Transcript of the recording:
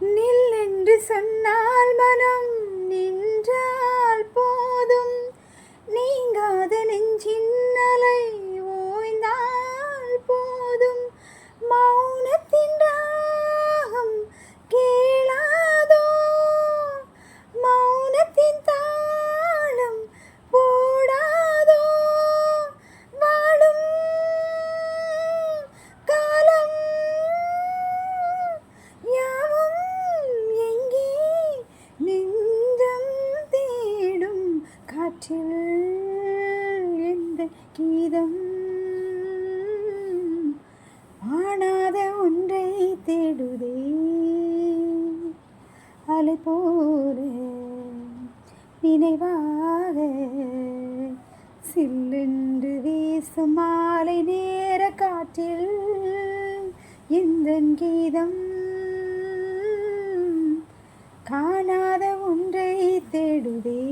நில் என்று சொன்னால் மனம் நின்றால் போதும். நீங்காத நெஞ்சின் காற்றில் எந்த கீதம்? காணாத ஒன்றை தேடுதே. அலை போல நினைவாக சில்லென்று வீசும் மாலை நேர காற்றில் எந்த கீதம்? காணாத ஒன்றை தேடுதே.